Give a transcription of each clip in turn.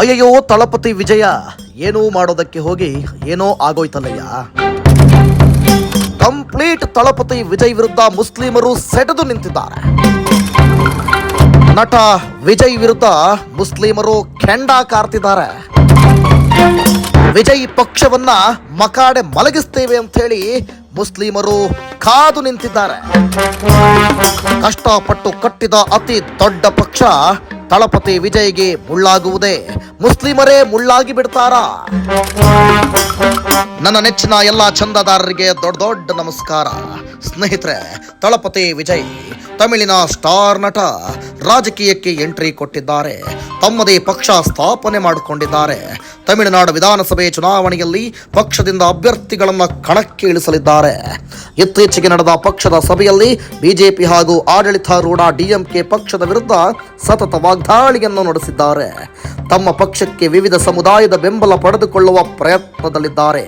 ಅಯ್ಯಯ್ಯೋ, ತಳಪತಿ ವಿಜಯ, ಏನೂ ಮಾಡೋದಕ್ಕೆ ಹೋಗಿ ಏನೋ ಆಗೋಯ್ತಲ್ಲಯ್ಯ. ಕಂಪ್ಲೀಟ್ ತಳಪತಿ ವಿಜಯ್ ವಿರುದ್ಧ ಮುಸ್ಲಿಮರು ಸೆಟೆದು ನಿಂತಿದ್ದಾರೆ. ನಟ ವಿಜಯ್ ವಿರುದ್ಧ ಮುಸ್ಲಿಮರು ಕೆಂಡ ಕಾರ್ತಿದ್ದಾರೆ. ವಿಜಯ್ ಪಕ್ಷವನ್ನ ಮಕಾಡೆ ಮಲಗಿಸ್ತೇವೆ ಅಂತ ಹೇಳಿ ಮುಸ್ಲಿಮರು ಕಾದು ನಿಂತಿದ್ದಾರೆ. ಕಷ್ಟಪಟ್ಟು ಕಟ್ಟಿದ ಅತಿ ದೊಡ್ಡ ಪಕ್ಷ ತಳಪತಿ ವಿಜಯ್ಗೆ ಮುಳ್ಳಾಗುವುದೇ. ಮುಸ್ಲಿಮರೇ ಮುಳ್ಳಾಗಿ ಬಿಡ್ತಾರಾ? ನನ್ನ ನೆಚ್ಚಿನ ಎಲ್ಲ ಚಂದದಾರರಿಗೆ ದೊಡ್ಡ ದೊಡ್ಡ ನಮಸ್ಕಾರ. ಸ್ನೇಹಿತರೆ, ತಳಪತಿ ವಿಜಯ್ ತಮಿಳಿನ ಸ್ಟಾರ್ ನಟ ರಾಜಕೀಯಕ್ಕೆ ಎಂಟ್ರಿ ಕೊಟ್ಟಿದ್ದಾರೆ. ತಮ್ಮದೇ ಪಕ್ಷ ಸ್ಥಾಪನೆ ಮಾಡಿಕೊಂಡಿದ್ದಾರೆ. ತಮಿಳುನಾಡು ವಿಧಾನಸಭೆ ಚುನಾವಣೆಯಲ್ಲಿ ಪಕ್ಷದಿಂದ ಅಭ್ಯರ್ಥಿಗಳನ್ನು ಕಣಕ್ಕೆ ಇಳಿಸಲಿದ್ದಾರೆ ಇತ್ತೀಚೆಗೆ ನಡೆದ ಪಕ್ಷದ ಸಭೆಯಲ್ಲಿ ಬಿಜೆಪಿ ಹಾಗೂ ಆಡಳಿತಾರೂಢ ಡಿಎಂಕೆ ಪಕ್ಷದ ವಿರುದ್ಧ ಸತತ ವಾಗ್ದಾಳಿಯನ್ನು ನಡೆಸಿದ್ದಾರೆ. ತಮ್ಮ ಪಕ್ಷಕ್ಕೆ ವಿವಿಧ ಸಮುದಾಯದ ಬೆಂಬಲ ಪಡೆದುಕೊಳ್ಳುವ ಪ್ರಯತ್ನದಲ್ಲಿದ್ದಾರೆ.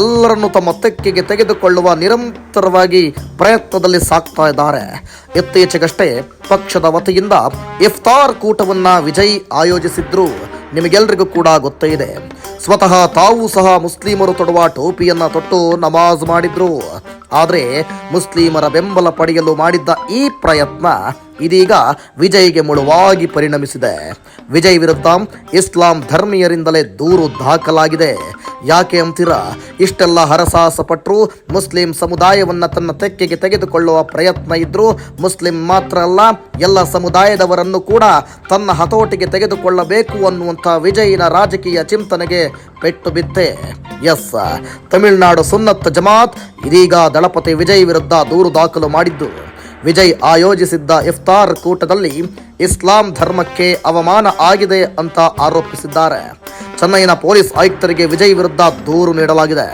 ಎಲ್ಲರನ್ನು ತಮ್ಮ ತೆಕ್ಕೆಗೆ ತೆಗೆದುಕೊಳ್ಳುವ ನಿರಂತರವಾಗಿ ಪ್ರಯತ್ನದಲ್ಲಿ ಸಾಕ್ತಾ ಇದ್ದಾರೆ. ಇತ್ತೀಚೆಗಷ್ಟೇ ಪಕ್ಷದ ವತಿಯಿಂದ ಇಫ್ತಾರ್ ಕೂಟವನ್ನು ವಿಜಯ್ ಆಯೋಜಿಸಿದ್ರು. ನಿಮಗೆಲ್ರಿಗೂ ಕೂಡ ಗೊತ್ತೇ ಇದೆ. ಸ್ವತಃ ತಾವು ಸಹ ಮುಸ್ಲಿಮರು ತೊಡುವ ಟೋಪಿಯನ್ನ ತೊಟ್ಟು ನಮಾಜ್ ಮಾಡಿದ್ರು. ಆದರೆ ಮುಸ್ಲಿಮರ ಬೆಂಬಲ ಪಡೆಯಲು ಮಾಡಿದ್ದ ಈ ಪ್ರಯತ್ನ ಇದೀಗ ವಿಜಯ್ಗೆ ಮುಳುವಾಗಿ ಪರಿಣಮಿಸಿದೆ. ವಿಜಯ್ ವಿರುದ್ಧ ಇಸ್ಲಾಂ ಧರ್ಮೀಯರಿಂದಲೇ ದೂರು ದಾಖಲಾಗಿದೆ. ಯಾಕೆ ಅಂತೀರ? ಇಷ್ಟೆಲ್ಲ ಹರಸಾಹಸ ಪಟ್ಟರು ಮುಸ್ಲಿಂ ಸಮುದಾಯವನ್ನ ತನ್ನ ತೆಕ್ಕೆಗೆ ತೆಗೆದುಕೊಳ್ಳುವ ಪ್ರಯತ್ನ ಇದ್ರು ಮುಸ್ಲಿಂ ಮಾತ್ರ ಅಲ್ಲ, ಎಲ್ಲ ಸಮುದಾಯದವರನ್ನು ಕೂಡ ತನ್ನ ಹತೋಟಿಗೆ ತೆಗೆದುಕೊಳ್ಳಬೇಕು ಅನ್ನುವಂಥ ವಿಜಯಿನ ರಾಜಕೀಯ ಚಿಂತನೆಗೆ ಪೆಟ್ಟು ಬಿತ್ತೆ. ಎಸ್, ತಮಿಳುನಾಡು ಸುನ್ನತ್ ಜಮಾತ್ ಇದೀಗ ದಳಪತಿ ವಿಜಯ್ ವಿರುದ್ಧ ದೂರು ದಾಖಲು ಮಾಡಿದ್ದು. ವಿಜಯ್ ಆಯೋಜಿಸಿದ್ದ ಇಫ್ತಾರ್ ಕೂಟದಲ್ಲಿ ಇಸ್ಲಾಂ ಧರ್ಮಕ್ಕೆ ಅವಮಾನ ಆಗಿದೆ ಅಂತ ಆರೋಪಿಸಿದ್ದಾರೆ. ಚೆನ್ನೈನ ಪೊಲೀಸ್ ಆಯುಕ್ತರಿಗೆ ವಿಜಯ್ ವಿರುದ್ಧ ದೂರು ನೀಡಲಾಗಿದೆ.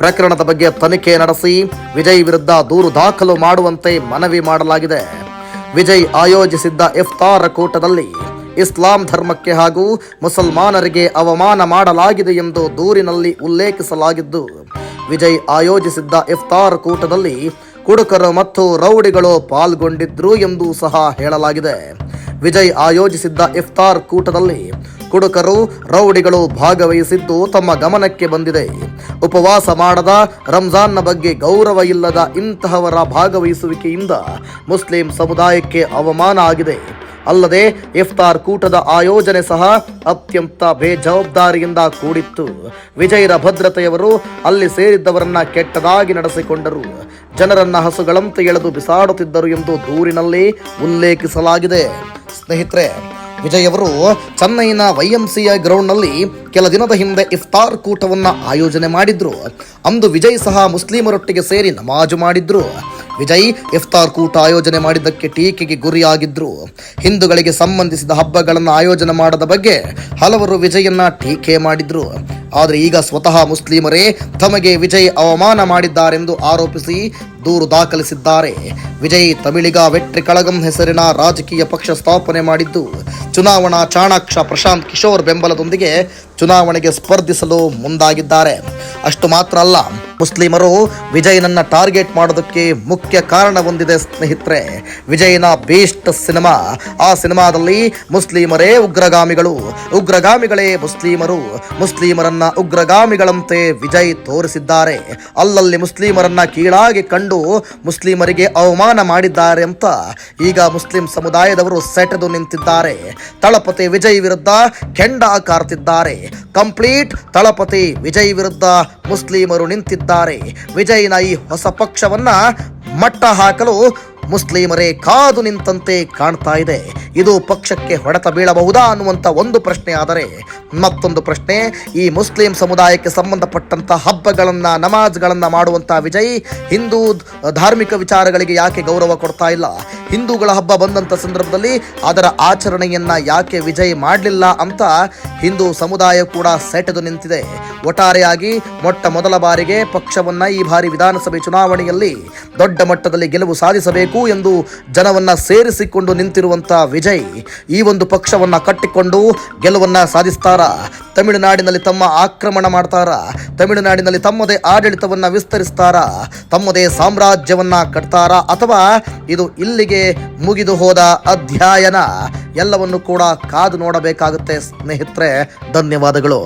ಪ್ರಕರಣದ ಬಗ್ಗೆ ತನಿಖೆ ನಡೆಸಿ ವಿಜಯ್ ವಿರುದ್ಧ ದೂರು ದಾಖಲು ಮಾಡುವಂತೆ ಮನವಿ ಮಾಡಲಾಗಿದೆ. ವಿಜಯ್ ಆಯೋಜಿಸಿದ್ದ ಇಫ್ತಾರ್ ಕೂಟದಲ್ಲಿ ಇಸ್ಲಾಂ ಧರ್ಮಕ್ಕೆ ಹಾಗೂ ಮುಸಲ್ಮಾನರಿಗೆ ಅವಮಾನ ಮಾಡಲಾಗಿದೆ ಎಂದು ದೂರಿನಲ್ಲಿ ಉಲ್ಲೇಖಿಸಲಾಗಿದ್ದು ವಿಜಯ್ ಆಯೋಜಿಸಿದ್ದ ಇಫ್ತಾರ್ ಕೂಟದಲ್ಲಿ ಕುಡುಕರು ಮತ್ತು ರೌಡಿಗಳು ಪಾಲ್ಗೊಂಡಿದ್ರು ಎಂದು ಸಹ ಹೇಳಲಾಗಿದೆ. ವಿಜಯ್ ಆಯೋಜಿಸಿದ್ದ ಇಫ್ತಾರ್ ಕೂಟದಲ್ಲಿ ಕುಡುಕರು, ರೌಡಿಗಳು ಭಾಗವಹಿಸಿದ್ದು ತಮ್ಮ ಗಮನಕ್ಕೆ ಬಂದಿದೆ. ಉಪವಾಸ ಮಾಡದ ರಂಜಾನ್ನ ಬಗ್ಗೆ ಗೌರವ ಇಲ್ಲದ ಇಂತಹವರ ಭಾಗವಹಿಸುವಿಕೆಯಿಂದ ಮುಸ್ಲಿಂ ಸಮುದಾಯಕ್ಕೆ ಅವಮಾನ ಆಗಿದೆ. ಅಲ್ಲದೆ ಇಫ್ತಾರ್ ಕೂಟದ ಆಯೋಜನೆ ಸಹ ಅತ್ಯಂತ ಬೇಜವಾಬ್ದಾರಿಯಿಂದ ಕೂಡಿತ್ತು. ವಿಜಯರ ಭದ್ರತೆಯವರು ಅಲ್ಲಿ ಸೇರಿದ್ದವರನ್ನ ಕೆಟ್ಟದಾಗಿ ನಡೆಸಿಕೊಂಡರು. ಜನರನ್ನ ಹಸುಗಳಂತೆ ಎಳೆದು ಬಿಸಾಡುತ್ತಿದ್ದರು ಎಂದು ದೂರಿನಲ್ಲಿ ಉಲ್ಲೇಖಿಸಲಾಗಿದೆ. ಸ್ನೇಹಿತರೆ ವಿಜಯ್ ಅವರು ಚೆನ್ನೈನ ಐ ಗ್ರೌಂಡ್ನಲ್ಲಿ ಕೆಲ ದಿನದ ಹಿಂದೆ ಇಫ್ತಾರ್ ಕೂಟವನ್ನ ಆಯೋಜನೆ ಮಾಡಿದ್ರು. ಅಂದು ವಿಜಯ್ ಸಹ ಮುಸ್ಲಿಮರೊಟ್ಟಿಗೆ ಸೇರಿ ನಮಾಜು ಮಾಡಿದ್ರು. ವಿಜಯ್ ಇಫ್ತಾರ್ ಕೂಟ ಆಯೋಜನೆ ಮಾಡಿದ್ದಕ್ಕೆ ಟೀಕೆಗೆ ಗುರಿಯಾಗಿದ್ರು. ಹಿಂದೂಗಳಿಗೆ ಸಂಬಂಧಿಸಿದ ಹಬ್ಬಗಳನ್ನು ಆಯೋಜನೆ ಮಾಡದ ಬಗ್ಗೆ ಹಲವರು ವಿಜಯನ್ನ ಟೀಕೆ ಮಾಡಿದ್ರು. ಆದರೆ ಈಗ ಸ್ವತಃ ಮುಸ್ಲಿಮರೇ ತಮಗೆ ವಿಜಯ್ ಅವಮಾನ ಮಾಡಿದ್ದಾರೆಂದು ಆರೋಪಿಸಿ ದೂರು ದಾಖಲಿಸಿದ್ದಾರೆ. ವಿಜಯ್ ತಮಿಳಿಗ ವೆಟ್ರಿ ಕಳಗಂ ಹೆಸರಿನ ರಾಜಕೀಯ ಪಕ್ಷ ಸ್ಥಾಪನೆ ಮಾಡಿದ್ದು. ಚುನಾವಣಾ ಚಾಣಾಕ್ಷ ಪ್ರಶಾಂತ್ ಕಿಶೋರ್ ಬೆಂಬಲದೊಂದಿಗೆ ಚುನಾವಣೆಗೆ ಸ್ಪರ್ಧಿಸಲು ಮುಂದಾಗಿದ್ದಾರೆ. ಅಷ್ಟು ಮಾತ್ರ ಅಲ್ಲ, ಮುಸ್ಲಿಮರು ವಿಜಯನನ್ನ ಟಾರ್ಗೆಟ್ ಮಾಡೋದಕ್ಕೆ ಮುಖ್ಯ ಕಾರಣ ಹೊಂದಿದೆ ಸ್ನೇಹಿತರೆ. ವಿಜಯನ ಬೇಸ್ಟ್ ಸಿನಿಮಾ, ಆ ಸಿನಿಮಾದಲ್ಲಿ ಮುಸ್ಲಿಮರೇ ಉಗ್ರಗಾಮಿಗಳು. ಉಗ್ರಗಾಮಿಗಳೇ ಮುಸ್ಲಿಮರು. ಮುಸ್ಲಿಮರನ್ನ ಉಗ್ರಗಾಮಿಗಳಂತೆ ವಿಜಯ್ ತೋರಿಸಿದ್ದಾರೆ. ಅಲ್ಲಲ್ಲಿ ಮುಸ್ಲಿಮರನ್ನ ಕೀಳಾಗಿ ಕಂಡು ಮುಸ್ಲಿಮರಿಗೆ ಅವಮಾನ ಮಾಡಿದ್ದಾರೆ ಅಂತ ಈಗ ಮುಸ್ಲಿಂ ಸಮುದಾಯದವರು ಸೆಟೆದು ನಿಂತಿದ್ದಾರೆ. ತಳಪತಿ ವಿಜಯ್ ವಿರುದ್ಧ ಕೆಂಡ ಕಾರ್ತಿದ್ದಾರೆ. ಕಂಪ್ಲೀಟ್ ತಳಪತಿ ವಿಜಯ್ ವಿರುದ್ಧ ಮುಸ್ಲಿಮರು ನಿಂತಿದ್ದಾರೆ. ವಿಜಯ್ನ ಈ ಹೊಸ ಪಕ್ಷವನ್ನ ಮಟ್ಟ ಹಾಕಲು ಮುಸ್ಲಿಮರೇ ಕಾದು ನಿಂತಂತೆ ಕಾಣ್ತಾ ಇದೆ. ಇದು ಪಕ್ಷಕ್ಕೆ ಹೊಡೆತ ಬೀಳಬಹುದಾ ಅನ್ನುವಂಥ ಒಂದು ಪ್ರಶ್ನೆ ಆದರೆ ಮತ್ತೊಂದು ಪ್ರಶ್ನೆ, ಈ ಮುಸ್ಲಿಂ ಸಮುದಾಯಕ್ಕೆ ಸಂಬಂಧಪಟ್ಟಂತ ಹಬ್ಬಗಳನ್ನು, ನಮಾಜ್ಗಳನ್ನು ಮಾಡುವಂಥ ವಿಜಯ್ ಹಿಂದೂ ಧಾರ್ಮಿಕ ವಿಚಾರಗಳಿಗೆ ಯಾಕೆ ಗೌರವ ಕೊಡ್ತಾ ಇಲ್ಲ? ಹಿಂದೂಗಳ ಹಬ್ಬ ಬಂದಂತ ಸಂದರ್ಭದಲ್ಲಿ ಅದರ ಆಚರಣೆಯನ್ನ ಯಾಕೆ ವಿಜಯ್ ಮಾಡಲಿಲ್ಲ ಅಂತ ಹಿಂದೂ ಸಮುದಾಯ ಕೂಡ ಸೆಟೆದು ನಿಂತಿದೆ. ಒಟ್ಟಾರೆಯಾಗಿ ಮೊಟ್ಟ ಮೊದಲ ಬಾರಿಗೆ ಪಕ್ಷವನ್ನ ಈ ಬಾರಿ ವಿಧಾನಸಭೆ ಚುನಾವಣೆಯಲ್ಲಿ ದೊಡ್ಡ ಮಟ್ಟದಲ್ಲಿ ಗೆಲುವು ಸಾಧಿಸಬೇಕು ಎಂದು ಜನವನ್ನ ಸೇರಿಸಿಕೊಂಡು ನಿಂತಿರುವಂತ ವಿಜಯ್ ಈ ಒಂದು ಪಕ್ಷವನ್ನ ಕಟ್ಟಿಕೊಂಡು ಗೆಲುವನ್ನ ಸಾಧಿಸ್ತಾರ? ತಮಿಳುನಾಡಿನಲ್ಲಿ ತಮ್ಮ ಆಕ್ರಮಣ ಮಾಡ್ತಾರ? ತಮಿಳುನಾಡಿನಲ್ಲಿ ತಮ್ಮದೇ ಆಡಳಿತವನ್ನ ವಿಸ್ತರಿಸ್ತಾರ? ತಮ್ಮದೇ ಸಾಮ್ರಾಜ್ಯವನ್ನ ಕಟ್ತಾರ? ಅಥವಾ ಇದು ಇಲ್ಲಿಗೆ ಮುಗಿದು ಹೋದ ಅಧ್ಯಯನ ಎಲ್ಲವನ್ನು ಕೂಡ ಕಾದು ನೋಡಬೇಕಾಗುತ್ತೆ ಸ್ನೇಹಿತರೆ ಧನ್ಯವಾದಗಳು.